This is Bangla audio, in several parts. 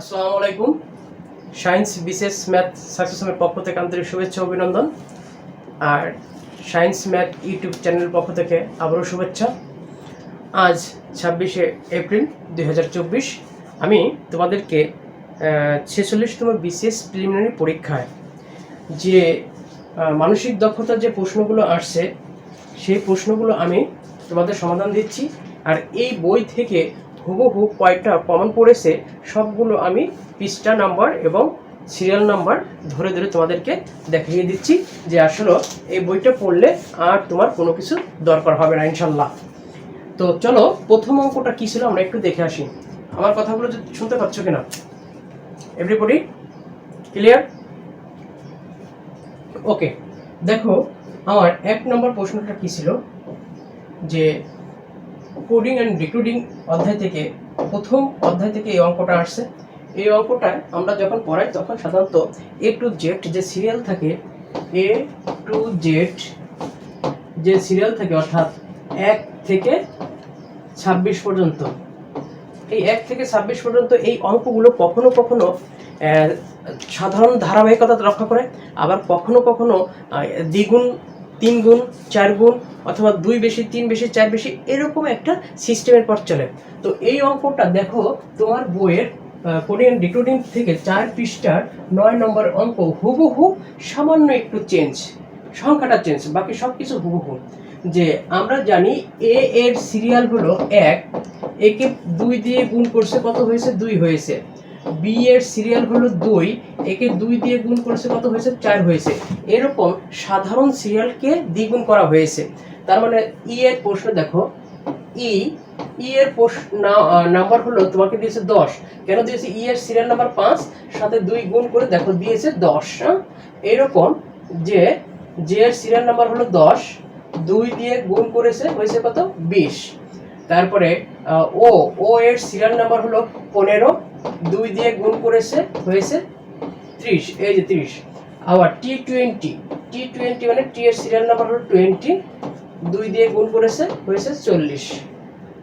আসসালামু আলাইকুম। সায়েন্স, বিশেষ ম্যাথ সাকসেসমের পক্ষ থেকে আন্তরিক শুভেচ্ছা অভিনন্দন। আর সায়েন্স, ম্যাথ, ইউটিউব চ্যানেলের পক্ষ থেকে আবারও শুভেচ্ছা। আজ ছাব্বিশে এপ্রিল দু হাজার চব্বিশ। আমি তোমাদেরকে ছেচল্লিশতম বিশেষ প্রিলিমিনারি পরীক্ষায় যে মানসিক দক্ষতার যে প্রশ্নগুলো আসছে, সেই প্রশ্নগুলো আমি তোমাদের সমাধান দিচ্ছি। আর এই বই থেকে হুবহু কয়টা কমন পড়েছে, সবগুলো আমি পৃষ্ঠা নাম্বার এবং সিরিয়াল নাম্বার ধরে ধরে তোমাদেরকে দেখিয়ে দিচ্ছি যে আসলে এই বইটা পড়লে আর তোমার কোনো কিছু দরকার হবে না, ইনশাল্লাহ। তো চলো, প্রথম অঙ্কটা কী ছিল আমরা একটু দেখে আসি। আমার কথাগুলো যদি শুনতে পাচ্ছ কিনা? এভরিবডি ক্লিয়ার ওকে দেখো, আমার এক নম্বর প্রশ্নটা কী ছিল? যে কোডিং অ্যান্ড ডিকোডিং অধ্যায় থেকে, প্রথম অধ্যায় থেকে এই অঙ্কটা আসছে। এই অঙ্কটায় আমরা যখন পড়াই, তখন সাধারণত এ টু জেড যে সিরিয়াল থাকে এ টু জেড যে সিরিয়াল থাকে, অর্থাৎ এক থেকে ছাব্বিশ পর্যন্ত, এই এক থেকে ছাব্বিশ পর্যন্ত এই অঙ্কগুলো কখনো কখনো সাধারণ ধারাবাহিকতা রক্ষা করে, আবার কখনো কখনো দ্বিগুণ তিন গুণ চার গুণ অথবা দুই বেশি, তিন বেশি, চার বেশি এরকম একটা সিস্টেমের পর চলে। তো এই অঙ্কটা দেখো, তোমার বইয়ের কোরিয়ান ডিক্লোডিং থেকে চার পৃষ্ঠার নয় নম্বর অঙ্ক হুবহু সামান্য একটু চেঞ্জ সংখ্যাটা চেঞ্জ বাকি সব কিছু হুবহু। যে আমরা জানি এ এর সিরিয়াল হলো এক, একে দুই দিয়ে গুণ করছে, কত হয়েছে? দুই হয়েছে। বি এর সিরিয়াল হলো দুই, একে দুই দিয়ে গুণ করেছে কত হয়েছে? চার হয়েছে। এরকম সাধারণ সিরিয়ালকে দ্বিগুণ করা হয়েছে। তার মানে ই এর প্রশ্ন দেখো। ই ই এর নাম্বার হলো, তোমাকে দিয়েছে দশ। কেন দিয়েছে? ই এর সিরিয়াল নাম্বার পাঁচ, সাথে দুই গুণ করে দেখো, দিয়েছে দশ হ্যাঁ? এরকম যে যে এর সিরিয়াল নাম্বার হলো দশ, দুই দিয়ে গুণ করেছে, হয়েছে কত? বিশ। তারপরে ও ও এর সিরিয়াল নাম্বার হলো পনেরো দুই দিয়ে গুণ করেছে, হয়েছে ত্রিশ, এই যে ত্রিশ। আবার টি টোয়েন্টি টি টোয়েন্টি মানে টি এর সিরিয়াল নাম্বার হলো টোয়েন্টি দুই দিয়ে গুণ করেছে, হয়েছে চল্লিশ।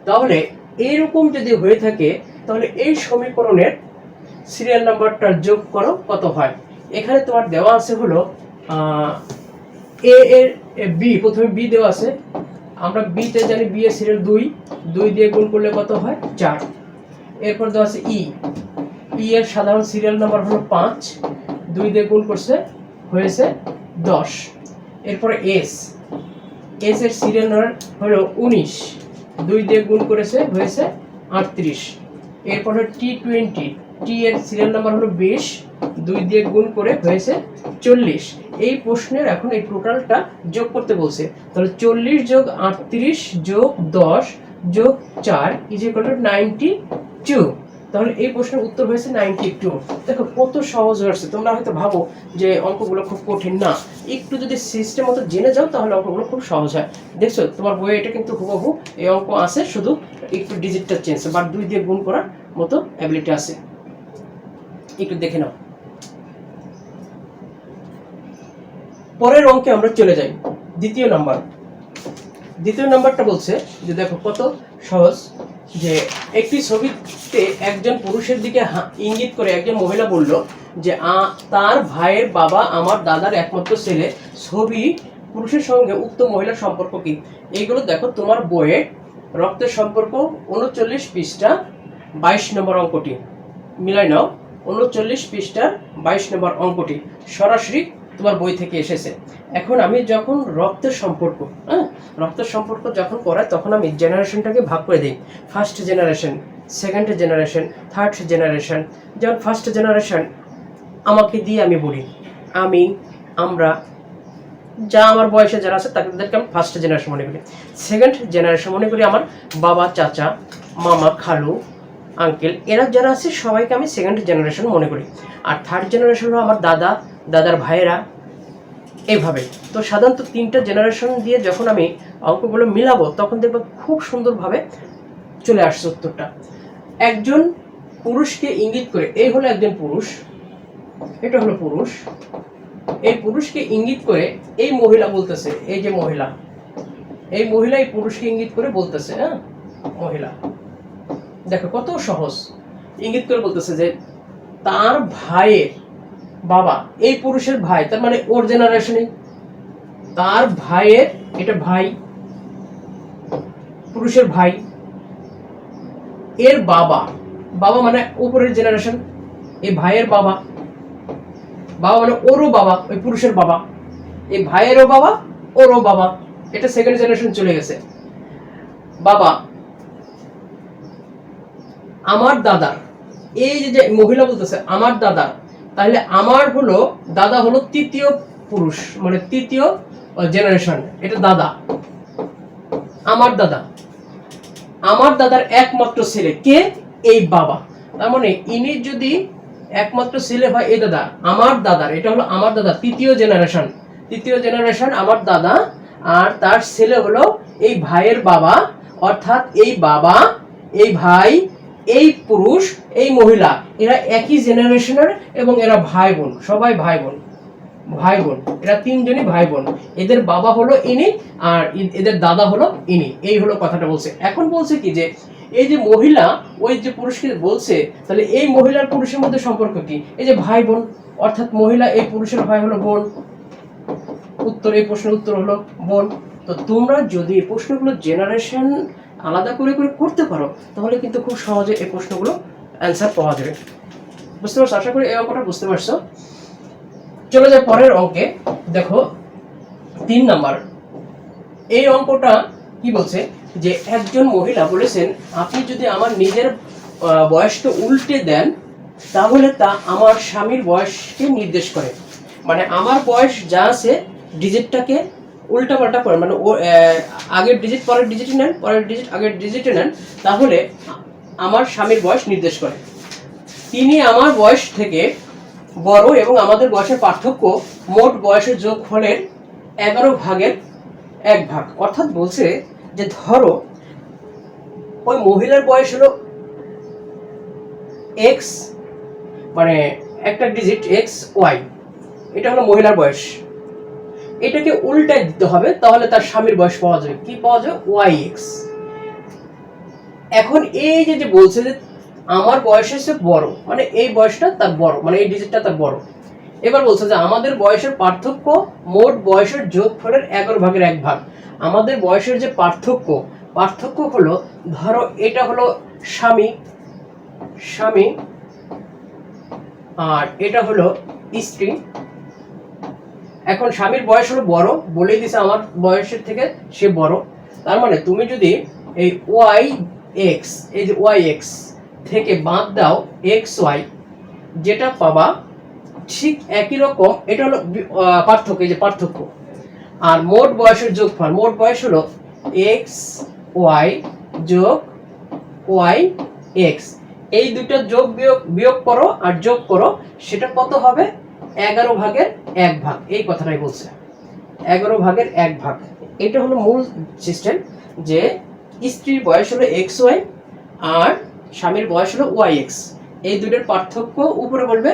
তাহলে এইরকম যদি হয়ে থাকে, তাহলে এই সমীকরণের সিরিয়াল নাম্বারটার যোগ করো, কত হয়? এখানে তোমার দেওয়া আছে হলো এ এর বি প্রথমে বি দেওয়া আছে। আমরা বিতে জানি বি এর সিরিয়াল দুই দুই দিয়ে গুণ করলে কত হয়? চার। এরপর দেওয়া আছে ই ই এর সাধারণ সিরিয়াল নাম্বার হলো পাঁচ। দুই দিয়ে গুণ করছে, হয়েছে দশ। এরপরে এস এস এর সিরিয়াল নাম্বার হলো উনিশ। দুই দিয়ে গুণ করেছে, হয়েছে আটত্রিশ। এরপর হলো টি টোয়েন্টি টি এর সিরিয়াল নাম্বার হলো বিশ। দুই দিয়ে গুণ করে, হয়েছে চল্লিশ। এই প্রশ্নের এখন এই টোটালটা যোগ করতে বলছে। তাহলে চল্লিশ যোগ আটত্রিশ যোগ দশ যোগ চার is equal to ninety two তাহলে এই প্রশ্নের উত্তর হয়েছে নাইনটি টু দেখো, কত সহজ হয়েছে। তোমরা হয়তো ভাবো যে অঙ্কগুলো খুব কঠিন। না, একটু যদি সিস্টেম মতো জেনে যাও, তাহলে অঙ্কগুলো খুব সহজ হয়। দেখছ, তোমার বইয়ে এটা কিন্তু হুবহু এই অঙ্ক আছে, শুধু একটু ডিজিটটা চেঞ্জ বা দুই দিয়ে গুণ করার মতো অ্যাবিলিটি আছে। একটু দেখে নাও। পরের অঙ্কে আমরা চলে যাই। দ্বিতীয় নাম্বার। দ্বিতীয় নাম্বারটা বলছে যে, দেখো, কত সহজ। যে একটি ছবিতে একজন পুরুষের দিকে ইঙ্গিত করে একজন মহিলা বলল যে তার ভাইয়ের বাবা আমার দাদার একমাত্র ছেলে। ছবি পুরুষের সঙ্গে উক্ত মহিলার সম্পর্ক কি? এইগুলো দেখো, তোমার বইয়ে রক্তের সম্পর্ক, উনচল্লিশ পৃষ্ঠা, বাইশ নম্বর অঙ্কটি। মিলাই নাও, উনচল্লিশ পৃষ্ঠার বাইশ নম্বর অঙ্কটি। সরাসরি তোমার বই থেকে এসেছে। এখন আমি যখন রক্তের সম্পর্ক হ্যাঁ? রক্তের সম্পর্ক যখন পড়াই তখন আমি জেনারেশনটাকে ভাগ করে দিই। First generation second generation third generation যেমন ফার্স্ট জেনারেশন আমাকে দিয়ে আমি বলি, আমি, আমরা, যা আমার বয়সে যারা আছে, তাদেরকে আমি ফার্স্ট জেনারেশন মনে করি। সেকেন্ড জেনারেশন মনে করি আমার বাবা, চাচা, মামা, খালু আঙ্কেল এরা যারা আছে, সবাইকে আমি সেকেন্ড জেনারেশন মনে করি। আর থার্ড জেনারেশন হলো আমার দাদা দাদার ভাইয়েরা, এইভাবে। তো সাধারণত তিনটা জেনারেশন দিয়ে যখন আমি অঙ্কগুলো মিলাবো, তখন দেখব খুব সুন্দরভাবে চলে আসছে উত্তরটা। একজন পুরুষকে ইঙ্গিত করে, এই হলো একজন পুরুষ, এটা হলো পুরুষ, এই পুরুষকে ইঙ্গিত করে এই মহিলা বলতেছে, এই যে মহিলা, এই মহিলা এই পুরুষকে ইঙ্গিত করে বলতেছে হ্যাঁ? মহিলা। দেখো কত সহজ। ইঙ্গিত করে বলতেছে যে তার ভাইয়ের বাবা, এই পুরুষের ভাই, তার মানে ওর জেনারেশনে তার ভাইয়ের, এটা ভাই, পুরুষের ভাই, এর বাবা। বাবা মানে উপরের জেনারেশন এই ভাইয়ের বাবা। বাবা মানে ওরও বাবা, ওই পুরুষের বাবা। এই ভাইয়েরও বাবা, ওরও বাবা। এটা সেকেন্ড জেনারেশন চলে গেছে। বাবা, আমার দাদার, এই যে মহিলা বলতেছে, আমার দাদা তাহলে আমার হলো, দাদা হলো তৃতীয় পুরুষ মানে তৃতীয় জেনারেশন এটা দাদা। আমার দাদা। আমার দাদার একমাত্র ছেলে। কে? এই বাবা। তার মানে ইনি যদি একমাত্র ছেলে হয়, এই দাদা। আমার দাদার, এটা হলো আমার দাদা, তৃতীয় জেনারেশন তৃতীয় জেনারেশন আমার দাদা। আর তার ছেলে হলো এই ভাইয়ের বাবা। অর্থাৎ এই বাবা, এই ভাই এই পুরুষ, এই মহিলা, এরা একই জেনারেশনের এবং এরা ভাই বোন সবাই ভাই বোন ভাই বোন এরা তিনজনই ভাই বোন এদের বাবা হলো ইনি আর এদের দাদা হলো ইনি। এই হলো কথাটা বলছে। এখন বলছে কি যে, এই যে মহিলা, ওই যে পুরুষকে বলছে, তাহলে এই মহিলার পুরুষের মধ্যে সম্পর্ক কি? এই যে ভাই বোন অর্থাৎ মহিলা এই পুরুষের ভাই হলো বোন। উত্তর, এই প্রশ্নের উত্তর হলো বোন। তো তোমরা যদি প্রশ্নগুলো জেনারেশন আলাদা করে করে করতে পারো তাহলে কিন্তু খুব সহজে এই প্রশ্নগুলো অ্যান্সার পাওয়া যাবে। বুঝতে পারছ? আশা করি এই অঙ্কটা বুঝতে পারছ। চলে যায় পরের অঙ্কে। দেখো তিন নাম্বার। এই অঙ্কটা কি বলছে? যে একজন মহিলা বলেছেন আপনি যদি আমার নিজের আহ, বয়সকে উল্টে দেন তাহলে তা আমার স্বামীর বয়সকে নির্দেশ করে। মানে আমার বয়স যা আছে ডিজিটটাকে উল্টা পাল্টা করে মানে ও আগের ডিজিট পরের ডিজিটে নেন, পরের ডিজিট আগের ডিজিটে নেন, তাহলে আমার স্বামীর বয়স নির্দেশ করে। তিনি আমার বয়স থেকে বড় এবং আমাদের বয়সের পার্থক্য মোট বয়সের যোগফলের এগারো ভাগের এক ভাগ। অর্থাৎ বলছে যে ধরো, ওই মহিলার বয়স হলো এক্স মানে একটা ডিজিট এক্স ওয়াই এটা হলো মহিলার বয়স। এটাকে উল্টায় দিতে হবে, তাহলে তার স্বামীর বয়স পাওয়া যাবে। কি পাওয়া যাবে? ওয়াই এক্স এখন এই যে যে বলছে যে আমার বয়স হচ্ছে বড় মানে এই বয়সটা তার বড় মানে এই ডিজিটটা তার বড়। এবার বলছে যে আমাদের বয়সের পার্থক্য মোট বয়সের যোগফলের এগারো ভাগের এক ভাগ। আমাদের বয়সের যে পার্থক্য পার্থক্য হলো, ধরো এটা হলো স্বামী স্বামী, আর এটা হলো স্ত্রী। এখন স্বামীর বয়স হলো বড়, বলেই দিছে আমার বয়সের থেকে সে বড়। তার মানে তুমি যদি এই ওয়াই এক্স, এই যে ওয়াই এক্স থেকে বাদ দাও এক্স ওয়াই, যেটা পাবা ঠিক একই রকম, এটা হলো পার্থক্য, এই যে পার্থক্য। আর মোট বয়সের যোগফল, মোট বয়স হলো এক্স ওয়াই যোগ ওয়াই এক্স। এই দুটো যোগ বিয়োগ বিয়োগ করো আর যোগ করো, সেটা কত হবে? এগারো ভাগের এক ভাগ, এই কথাটাই বলছে। এগারো ভাগের এক ভাগ। এটা হলো মূল সিস্টেম যে স্ত্রীর বয়স হলো এক্স ওয়াই আর স্বামীর বয়স হলো ওয়াই এক্স এই দুটোর পার্থক্য উপরে বলবে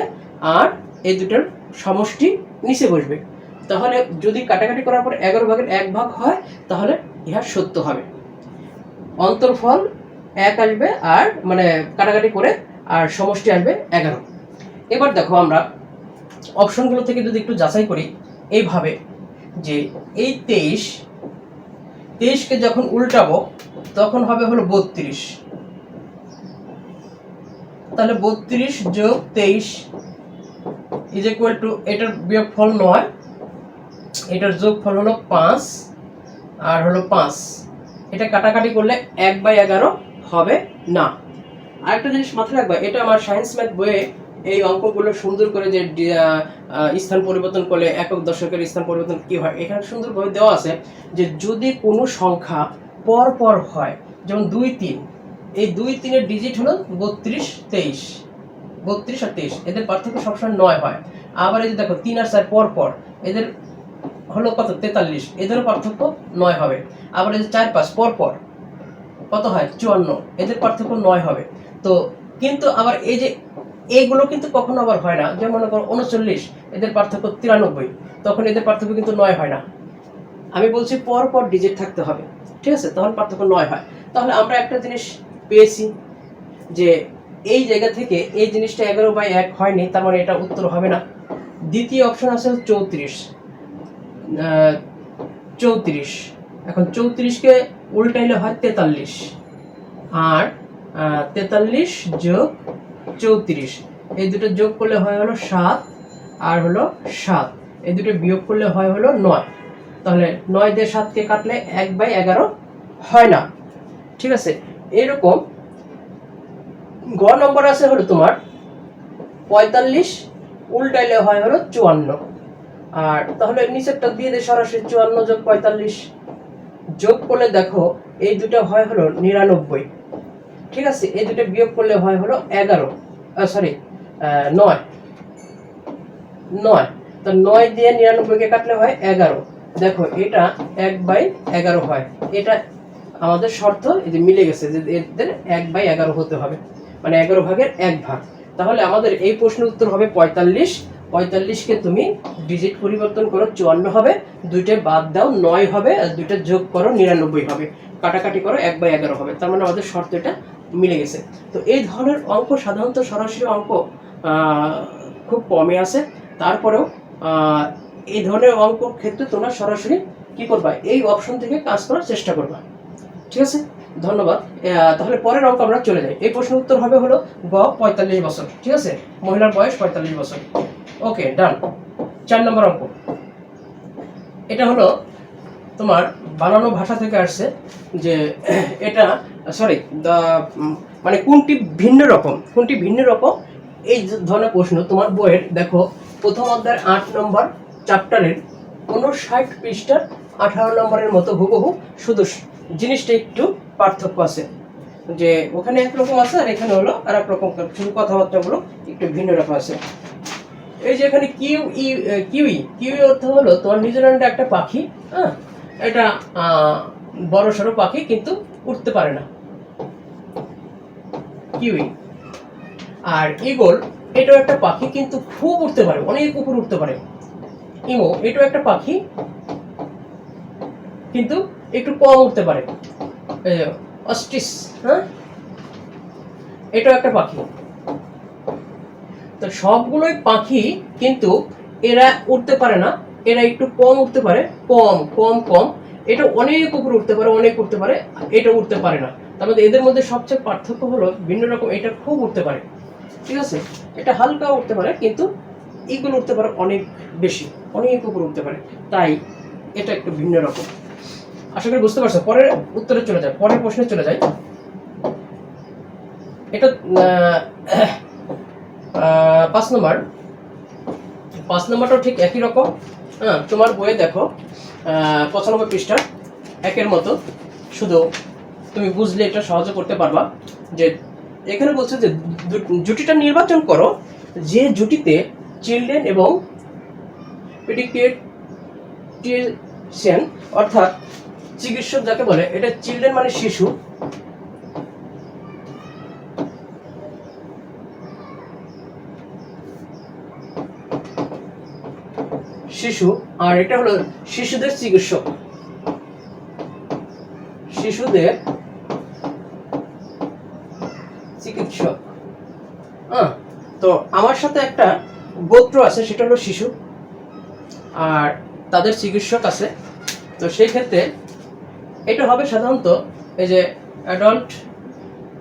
আর এই দুটোর সমষ্টি নিচে বসবে। তাহলে যদি কাটাকাটি করার পর এগারো ভাগের এক ভাগ হয়, তাহলে ইহা সত্য হবে। অন্তর্ফল এক আসবে আর মানে কাটাকাটি করে আর সমষ্টি আসবে এগারো। এবার দেখো আমরা অপশনগুলো থেকে যদি একটু যাচাই করি, এইভাবে যে এই তেইশ, তেইশকে যখন উল্টাবো, তখন হবে হলো বত্রিশ। তাহলে বত্রিশ যোগ তেইশ ইজ ইকুয়াল টু এটার বিয়োগ ফল নয়, এটার যোগ ফল হলো পাঁচ, আর হলো পাঁচ। এটা কাটাকাটি করলে এক বাই এগারো হবে না। আরেকটা জিনিস মাথায় রাখবা, এটা আমার সায়েন্স ম্যাথ বইয়ে এই অঙ্কগুলো সুন্দর করে যে স্থান পরিবর্তন করলে একক দশকের স্থান পরিবর্তন কি হয়? এখানে সুন্দরভাবে দেওয়া আছে যে, যদি কোনো সংখ্যা পর পর হয়, যেমন দুই তিন, এই দুই তিনের ডিজিট হলো বত্রিশ তেইশ, বত্রিশ আর তেইশ, এদের পার্থক্য সবসময় নয় হয়। আবার এই যে দেখো, তিন আর চার পর পর, এদের হলো কত? তেতাল্লিশ, এদেরও পার্থক্য নয় হবে। আবার এই যে চার পাঁচ, পর পর, কত হয়? চুয়ান্ন, এদের পার্থক্য নয় হবে। তো, কিন্তু আবার এই যে এইগুলো কিন্তু কখনো আবার হয় না। যেমন মনে করো উনচল্লিশ, এদের পার্থক্য তিরানব্বই, তখন এদের পার্থক্য কিন্তু নয় হয় না। আমি বলছি পর পর ডিজিট থাকতে হবে, ঠিক আছে? তখন পার্থক্য নয় হয়। তাহলে আমরা একটা জিনিস পেয়েছি যে এই জায়গা থেকে এই জিনিসটা এগারো বাই এক হয়নি, তার মানে এটা উত্তর হবে না। দ্বিতীয় অপশন আছে চৌত্রিশ। চৌত্রিশ। এখন চৌত্রিশকে উল্টাইলে হয় তেতাল্লিশ। আর তেতাল্লিশ যোগ চৌত্রিশ। এই দুটো যোগ করলে হয় হলো সাত আর হলো সাত। এই দুটো বিয়োগ করলে হয় হলো নয়। তাহলে নয় দিয়ে সাতকে কাটলে এক বাই এগারো হয় না। ঠিক আছে? এরকম গ নম্বর আছে হলো তোমার পঁয়তাল্লিশ, উল্টাইলে হয় হলো চুয়ান্ন। আর তাহলে নিচেরটা দিয়ে দে সরাসরি চুয়ান্ন যোগ পঁয়তাল্লিশ। যোগ করলে দেখো এই দুটো হয় হলো নিরানব্বই। ঠিক আছে? এই দুটো বিয়োগ করলে হয় হলো এগারো। সরি নয়। নয়। তো নয় দিয়ে নিরানব্বইকে কাটলে হয় এগারো। দেখো, এটা এক বাই এগারো হয়। এটা আমাদের শর্ত যে মিলে গেছে যে এদের এক বাই এগারো হতে হবে। মানে এগারো ভাগের এক ভাগ। তাহলে আমাদের এই প্রশ্নের উত্তর হবে পঁয়তাল্লিশ। পঁয়তাল্লিশকে তুমি ডিজিট পরিবর্তন করো, চুয়ান্ন হবে। দুইটা বাদ দাও, নয় হবে। আর দুইটা যোগ করো, নিরানব্বই হবে। কাটাকাটি করো, এক বাই এগারো হবে। তার মানে আমাদের শর্ত এটা মিলে গেছে। তো এই ধরনের অঙ্ক সাধারণত সরাসরি অঙ্ক খুব কমে আসে তারপরেও এই ধরনের অঙ্ক ক্ষেত্রে তোমরা সরাসরি কি করবা? এই অপশন থেকে কাজ করার চেষ্টা করবা। ঠিক আছে? ধন্যবাদ। তাহলে পরের অঙ্ক আমরা চলে যাই। এই প্রশ্নের উত্তর হবে হলো গ, পঁয়তাল্লিশ বছর। ঠিক আছে? মহিলার বয়স পঁয়তাল্লিশ বছর। ওকে, ডান। চার নম্বর অঙ্ক। এটা হলো তোমার বানানো ভাষা থেকে আসছে যে এটা সরি মানে কোনটি ভিন্ন রকম, কোনটি ভিন্ন রকম? এই ধরনের প্রশ্ন, তোমার বইয়ের, দেখো, প্রথম অধ্যায়ের আট নম্বর চ্যাপ্টারের উনষাট পৃষ্ঠার আঠারো নম্বরের মতো হুবহু শুধু জিনিসটা একটু পার্থক্য আছে। যে ওখানে একরকম আছে আর এখানে হলো আর এক রকম শুধু কথাবার্তাগুলো একটু ভিন্ন রকম আছে। এই যে এখানে কিউ ই কিউই কিউই অর্থ হলো তোমার নিউজিল্যান্ডে একটা পাখি হ্যাঁ? এটা বড় সড়ো পাখি কিন্তু উঠতে পারে না। কিউই। আর ইগল এটাও একটা পাখি কিন্তু খুব উঠতে পারে, অনেক উপর উঠতে পারে। ইমো, এটাও একটা পাখি কিন্তু একটু কম উঠতে পারে। অস্টিস হ্যাঁ? এটাও একটা পাখি। তো সবগুলোই পাখি কিন্তু এরা উঠতে পারে না। এরা একটু কম উঠতে পারে, কম কম কম। এটা অনেক উপরে উঠতে পারে, অনেক উঠতে পারে, এটা উঠতে পারে না। তার মধ্যে এদের মধ্যে সবচেয়ে পার্থক্য হলো ভিন্ন রকম, এটা খুব উঠতে পারে। ঠিক আছে? এটা হালকা উঠতে পারে, কিন্তু এগুলো উঠতে পারে অনেক বেশি, অনেক উপরে উঠতে পারে। তাই এটা একটু ভিন্ন রকম। আশা করি বুঝতে পারছ? পরের উত্তরে চলে যায় পরের প্রশ্নে চলে যায় এটা পাঁচ নম্বর। পাঁচ নম্বরটাও ঠিক একই রকম। হ্যাঁ তোমার বইয়ে দেখো পঁচানব্বই পৃষ্ঠা, একের মতো। শুধু তুমি বুঝলে এটা সহজে করতে পারবা যে এখানে বলছে যে জুটিটা নির্বাচন করো, যে জুটিতে চিলড্রেন এবং পেডিকেটিশিয়ান অর্থাৎ চিকিৎসক যাকে বলে, এটা চিলড্রেন মানে শিশু শিশু, আর এটা হলো শিশুদের চিকিৎসক। শিশুদের চিকিৎসক। হ্যাঁ তো আমার সাথে একটা গোত্র আছে, সেটা হলো শিশু, আর তাদের চিকিৎসক আছে। তো সেই ক্ষেত্রে এটা হবে সাধারণত এই যে অ্যাডাল্ট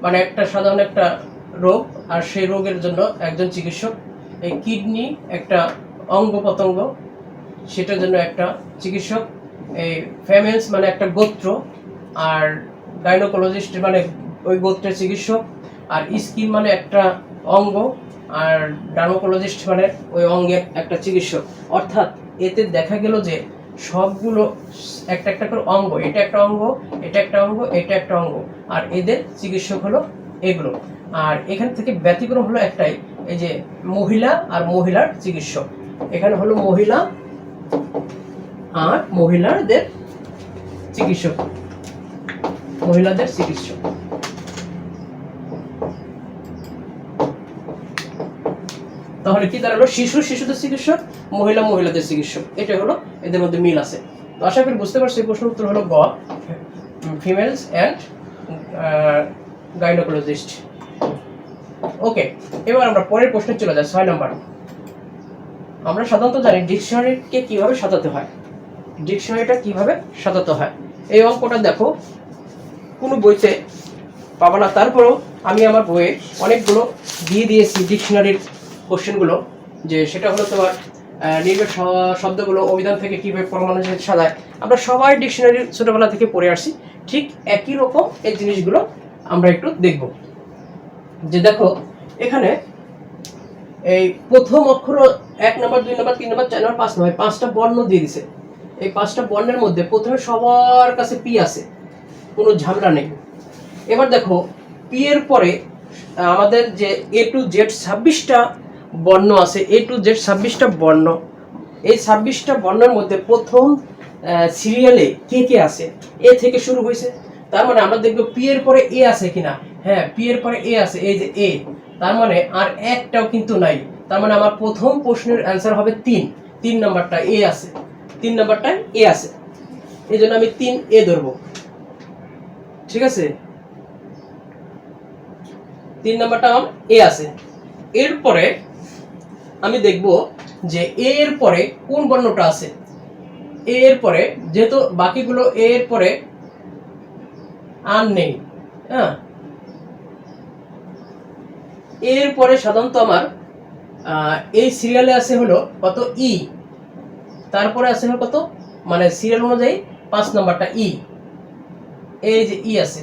মানে একটা সাধারণ একটা রোগ, আর সেই রোগের জন্য একজন চিকিৎসক। এই কিডনি একটা অঙ্গ প্রত্যঙ্গ সেটার জন্য একটা চিকিৎসক, এই ফ্যামেলস মানে একটা গোত্র, আর গাইনোকোলজিস্ট মানে ওই গোত্রের চিকিৎসক, আর স্কিন মানে একটা অঙ্গ, আর ডার্মোকোলজিস্ট মানে ওই অঙ্গের একটা চিকিৎসক। অর্থাৎ এতে দেখা গেল যে সবগুলো একটা একটা করে অঙ্গ, এটা একটা অঙ্গ, এটা একটা অঙ্গ, এটা একটা অঙ্গ, আর এদের চিকিৎসক হলো এগুলো। আর এখান থেকে ব্যতিক্রম হলো একটাই, এই যে মহিলা আর মহিলার চিকিৎসক। এখানে হলো মহিলা আর মহিলাদের চিকিৎসক। মহিলাদের চিকিৎসক। তাহলে কি দাঁড়াল? শিশু, শিশুদের চিকিৎসক, মহিলা, মহিলাদের চিকিৎসক। এটা হলো এদের মধ্যে মিল আছে। তো আশা করি বুঝতে পারছি, এই প্রশ্নের উত্তর হলো গ। ফিমেলস অ্যান্ড গাইনোকোলজিস্ট ওকে এবার আমরা পরের প্রশ্নে চলে যাই। ছয় নম্বর। আমরা সাধারণত জানি ডিকশনারিকে কীভাবে সাজাতে হয়। ডিকশনারিটা কীভাবে সাজাতে হয়। এই অঙ্কটা দেখো, কোনো বইতে পাবো না। তারপরেও আমি আমার বইয়ে অনেকগুলো দিয়ে দিয়েছি ডিকশনারির কোশ্চেনগুলো, যে সেটা হলো তোমার নির্ভর শব্দগুলো অভিধান থেকে কীভাবে পরমাণু সাজায়। আমরা সবাই ডিকশনারি ছোটোবেলা থেকে পড়ে আসছি ঠিক একই রকম এই জিনিসগুলো আমরা একটু দেখব। যে দেখো, এখানে এই প্রথম অক্ষর এক নম্বর, দুই নম্বর, তিন নম্বর, চার নম্বর, পাঁচ নম্বর পাঁচটা বর্ণ দিয়ে দিছে। এই পাঁচটা বর্ণের মধ্যে প্রথমে সবার কাছে পি আছে, কোনো ঝামেলা নেই। এবার দেখো, পি এর পরে আমাদের যে এ টু জেড ছাব্বিশটা বর্ণ আছে এ টু জেড ছাব্বিশটা বর্ণ, এই ছাব্বিশটা বর্ণের মধ্যে প্রথম সিরিয়ালে কে কে আছে? এ থেকে শুরু হয়েছে। তার মানে আমরা দেখব পি এর পরে এ আছে কিনা। হ্যাঁ পি এর পরে এ আছে, এই যে এ তার মানে আর একটাও কিন্তু নাই। তার মানে আমার প্রথম প্রশ্নের অ্যান্সার হবে তিন। তিন নাম্বারটা এ আছে। তিন নাম্বারটা এ আছে। এই জন্য আমি তিন এ ধরবো। ঠিক আছে? তিন নাম্বারটা আমার এ আছে। এরপরে আমি দেখব যে এ এর পরে কোন বর্ণটা আছে। এ এর পরে যেহেতু বাকিগুলো এ এর পরে আর নেই হ্যাঁ? এ এর পরে সাধারণত আমার এই সিরিয়ালে আছে হলো কত ই তারপরে আছে হলো কত মানে সিরিয়াল অনুযায়ী পাঁচ নাম্বারটা ই এই যে ই আছে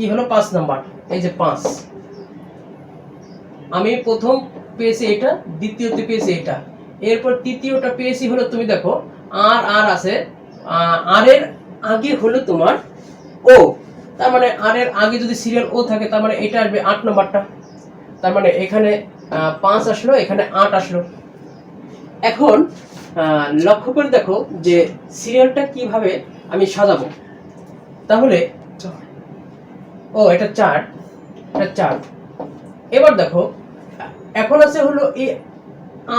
ই হলো পাঁচ নাম্বার, এই যে পাঁচ। আমি প্রথম পেয়েছি এটা, দ্বিতীয়তে পেয়েছি এটা। এরপর তৃতীয়টা পেয়েছি হলো, তুমি দেখো, আর আর আছে আর এর আগে হলো তোমার ও তার মানে আর এর আগে যদি সিরিয়াল ও থাকে, তার মানে এটা আসবে আট নম্বরটা। তার মানে এখানে পাঁচ আসলো, এখানে আট আসলো। এখন লক্ষ্য করে দেখো যে সিরিয়ালটা কীভাবে আমি সাজাবো। তাহলে, ও, এটা চার এটা চার। এবার দেখো, এখন আছে হলো এ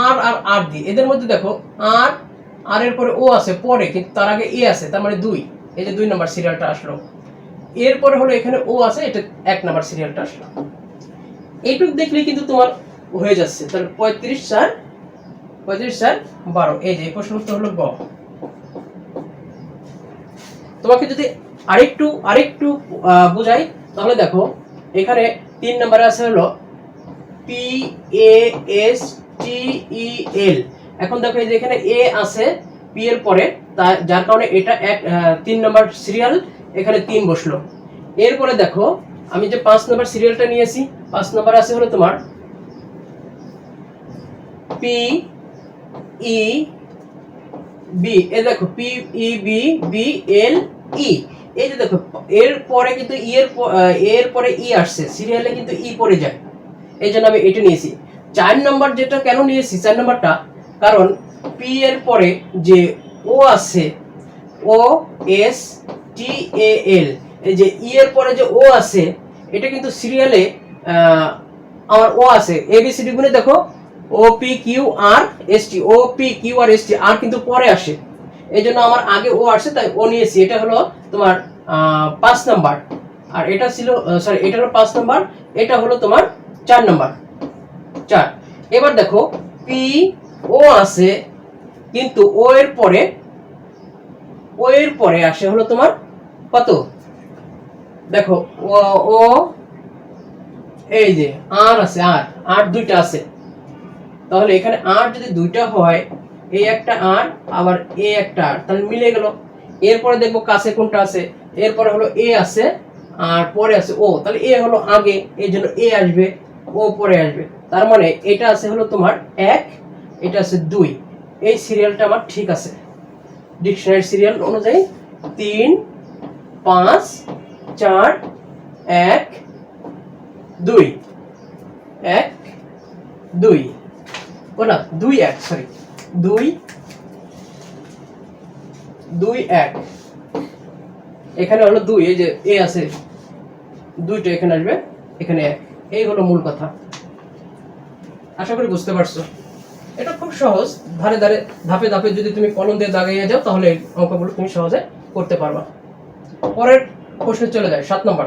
আর আর আর দি এদের মধ্যে দেখো, আর আর এর পরে ও আছে, পরে, কিন্তু তার আগে এ আছে, তার মানে দুই। এই যে দুই নাম্বার সিরিয়ালটা আসলো। এরপরে হলো এখানে ও আছে, এটা এক নাম্বার সিরিয়ালটা আসলো। এইটুক দেখলেই কিন্তু তোমার হয়ে যাচ্ছে। তাহলে পঁয়ত্রিশ চার পঁয়ত্রিশ চার বারো। এই যে প্রশ্ন উত্তর হলো গ। তোমাকে যদি আরেকটু আরেকটু বোঝাই, তাহলে দেখো, এখানে তিন নম্বরে আছে হলো পি এ এস টি ই এল এখন দেখো, এই যে এখানে এ আছে পি এর পরে, তা, যার কারণে এটা এক তিন নম্বর সিরিয়াল এখানে তিন বসল। এরপরে দেখো আমি যে পাঁচ নম্বর সিরিয়ালটা নিয়েছি, পাঁচ নম্বর আছে হলো তোমার পি ই বি এ দেখো P E B B L E এই যে দেখো, এর পরে কিন্তু ই এর প- এর পরে ই আসছে সিরিয়ালে কিন্তু ই পড়ে যায়, এই জন্য আমি এটা নিয়েছি। চার নম্বর যেটা কেন নিয়েছি, চার নম্বরটা, কারণ পি এর পরে যে ও আছে ও এস টি এ এল এই যে ই এর পরে যে ও আছে, এটা কিন্তু সিরিয়ালে আমার ও আছে। এবিসিডি গুনে দেখো O P Q R S T O P Q R S T R কিন্তু পরে আসে। এই জন্য আমার আগে ও আসে, তাই ও নিয়েছি এটা হলো তোমার পাঁচ নাম্বার। আর এটা ছিল সরি এটা হলো পাঁচ নাম্বার, এটা হলো তোমার চার নাম্বার। চার। এবার দেখো পি ও আছে, কিন্তু ও এর পরে ও এর পরে আসে হলো তোমার কত? দেখো, ও এই যে, আর আছে, আর আর দুইটা আছে। তাহলে এখানে যদি দুইটা হয়, এই একটা আর, আবার এ একটা আর, তাহলে মিলে গেল। এরপরে দেখব কাছে কোনটা আছে, এরপরে হলো এ আছে, আর পরে আছে ও। তাহলে এ হলো আগে, এই জন্য এ আসবে, ও পরে আসবে। তার মানে এটা আছে হলো তোমার এক, এটা আছে দুই। এই সিরিয়ালটা আমার ঠিক আছে। ডিকশনারি সিরিয়াল অনুযায়ী তিন, পাঁচ চার, এক, দুই। এক, দুই। ও না, দুই এক সরি দুই দুই এক। এখানে হলো দুই, এই যে এ আছে। দুইটা এখানে আসবে, এখানে এক। এই হলো মূল কথা। আশা করি বুঝতে পারছ। এটা খুব সহজ। ধারে ধারে, ধাপে ধাপে যদি তুমি কলম দিয়ে দাগাইয়ে যাও, তাহলে অঙ্কগুলো তুমি সহজে করতে পারবা। পরের প্রশ্নে চলে যায় সাত নম্বর।